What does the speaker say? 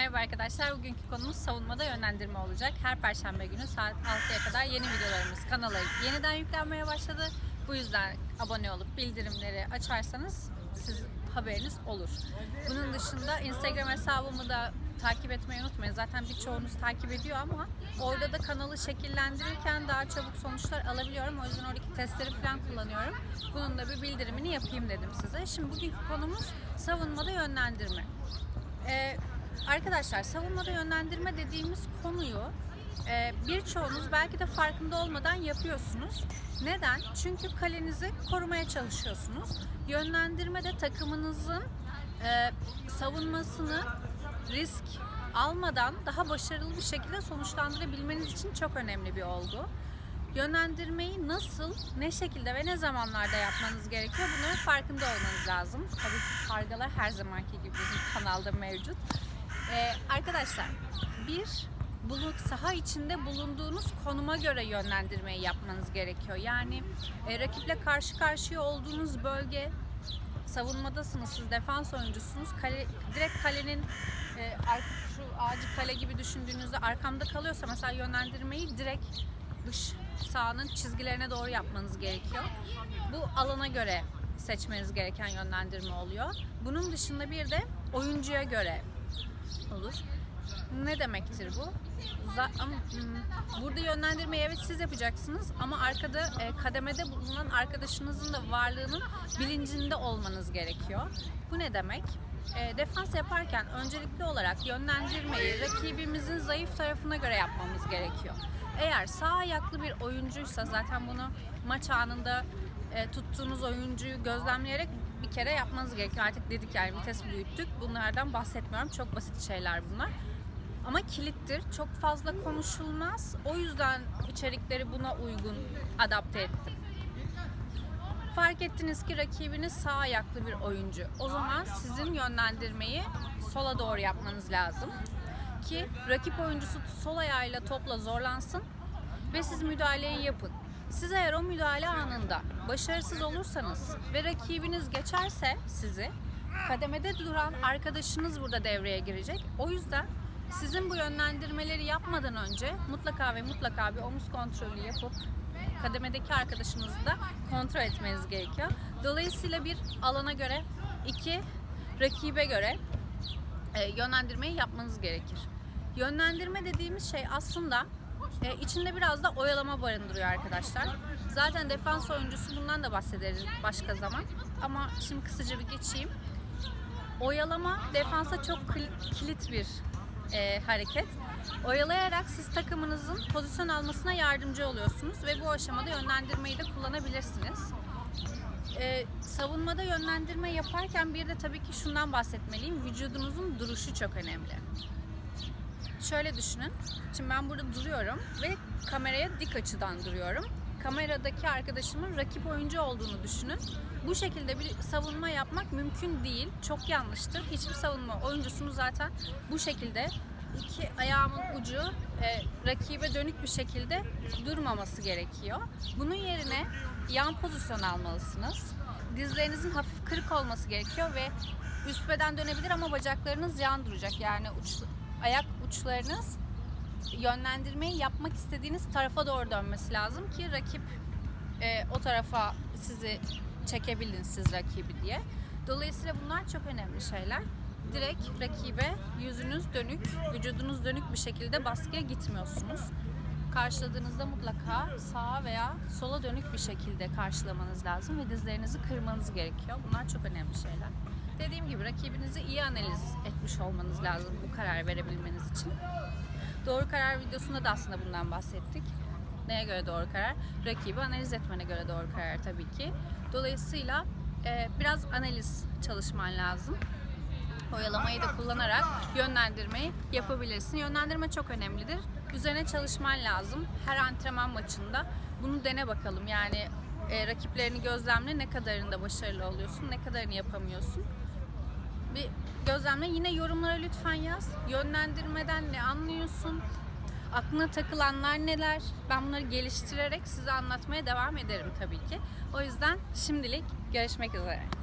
Merhaba arkadaşlar. Bugünkü konumuz savunmada yönlendirme olacak. Her perşembe günü saat 6'ya kadar yeni videolarımız kanala yeniden yüklenmeye başladı. Bu yüzden abone olup bildirimleri açarsanız siz haberiniz olur. Bunun dışında Instagram hesabımı da takip etmeyi unutmayın. Zaten birçoğunuz takip ediyor ama orada da kanalı şekillendirirken daha çabuk sonuçlar alabiliyorum. O yüzden oradaki testleri falan kullanıyorum. Bunun da bir bildirimini yapayım dedim size. Şimdi bugünkü konumuz savunmada yönlendirme. Ee, arkadaşlar savunmada yönlendirme dediğimiz konuyu e, birçoğunuz belki de farkında olmadan yapıyorsunuz. Neden? Çünkü kalenizi korumaya çalışıyorsunuz. Yönlendirme de takımınızın e, savunmasını risk almadan daha başarılı bir şekilde sonuçlandırabilmeniz için çok önemli bir olgu. Yönlendirmeyi nasıl, ne şekilde ve ne zamanlarda yapmanız gerekiyor bunların farkında olmanız lazım. Tabii ki kargalar her zamanki gibi bizim kanalda mevcut. Ee, arkadaşlar bir bulun, saha içinde bulunduğunuz konuma göre yönlendirmeyi yapmanız gerekiyor. Yani e, rakiple karşı karşıya olduğunuz bölge savunmadasınız, siz defans oyuncusunuz. Kale, direkt kalenin e, şu ağacı kale gibi düşündüğünüzde arkamda kalıyorsa mesela yönlendirmeyi direkt dış sahanın çizgilerine doğru yapmanız gerekiyor. Bu alana göre seçmeniz gereken yönlendirme oluyor. Bunun dışında bir de oyuncuya göre olur. Ne demektir bu? Hmm, burada yönlendirmeyi evet siz yapacaksınız ama arkada e, kademede bulunan arkadaşınızın da varlığının bilincinde olmanız gerekiyor. Bu ne demek? E, defans yaparken öncelikli olarak yönlendirmeyi rakibimizin zayıf tarafına göre yapmamız gerekiyor. Eğer sağ ayaklı bir oyuncuysa zaten bunu maç anında e, tuttuğunuz oyuncuyu gözlemleyerek bir kere yapmanız gerekiyor. Artık dedik yani vites büyüttük. Bunlardan bahsetmiyorum. Çok basit şeyler bunlar. Ama kilittir. Çok fazla konuşulmaz. O yüzden içerikleri buna uygun adapte ettim. Fark ettiniz ki rakibiniz sağ ayaklı bir oyuncu. O zaman sizin yönlendirmeyi sola doğru yapmanız lazım. Ki rakip oyuncusu sol ayağıyla topla zorlansın ve siz müdahaleyi yapın. Siz eğer o müdahale anında başarısız olursanız ve rakibiniz geçerse sizi kademede duran arkadaşınız burada devreye girecek. O yüzden sizin bu yönlendirmeleri yapmadan önce mutlaka ve mutlaka bir omuz kontrolü yapıp kademedeki arkadaşınızı da kontrol etmeniz gerekiyor. Dolayısıyla bir alana göre, iki rakibe göre e, yönlendirmeyi yapmanız gerekir. Yönlendirme dediğimiz şey aslında e, içinde biraz da oyalama barındırıyor arkadaşlar. Zaten defans oyuncusu bundan da bahsederiz başka zaman. Ama şimdi kısaca bir geçeyim. Oyalama defansa çok kil- kilit bir e, hareket. Oyalayarak siz takımınızın pozisyon almasına yardımcı oluyorsunuz ve bu aşamada yönlendirmeyi de kullanabilirsiniz. Ee, savunmada yönlendirme yaparken bir de tabii ki şundan bahsetmeliyim. Vücudunuzun duruşu çok önemli. Şöyle düşünün. Şimdi ben burada duruyorum ve kameraya dik açıdan duruyorum. Kameradaki arkadaşımın rakip oyuncu olduğunu düşünün. Bu şekilde bir savunma yapmak mümkün değil. Çok yanlıştır. Hiçbir savunma oyuncusunu zaten bu şekilde iki ayağımın ucu e, rakibe dönük bir şekilde durmaması gerekiyor. Bunun yerine yan pozisyon almalısınız. Dizlerinizin hafif kırık olması gerekiyor ve üst beden dönebilir ama bacaklarınız yan duracak. Yani uç, ayak uçlarınız yönlendirmeyi yapmak istediğiniz tarafa doğru dönmesi lazım ki rakip e, o tarafa sizi çekebilin siz rakibi diye. Dolayısıyla bunlar çok önemli şeyler. Direkt rakibe yüzünüz dönük, vücudunuz dönük bir şekilde baskıya gitmiyorsunuz. Karşıladığınızda mutlaka sağa veya sola dönük bir şekilde karşılamanız lazım ve dizlerinizi kırmanız gerekiyor. Bunlar çok önemli şeyler. Dediğim gibi rakibinizi iyi analiz etmiş olmanız lazım bu karar verebilmeniz için. Doğru karar videosunda da aslında bundan bahsettik. Neye göre doğru karar? Rakibi analiz etmene göre doğru karar tabii ki. Dolayısıyla e, biraz analiz çalışman lazım. Oyalamayı da kullanarak yönlendirmeyi yapabilirsin. Yönlendirme çok önemlidir. Üzerine çalışman lazım. Her antrenman maçında bunu dene bakalım. Yani e, rakiplerini gözlemle ne kadarında başarılı oluyorsun, ne kadarını yapamıyorsun. Bir gözlemle yine yorumlara lütfen yaz. Yönlendirmeden ne anlıyorsun? Aklına takılanlar neler? Ben bunları geliştirerek size anlatmaya devam ederim tabii ki. O yüzden şimdilik görüşmek üzere.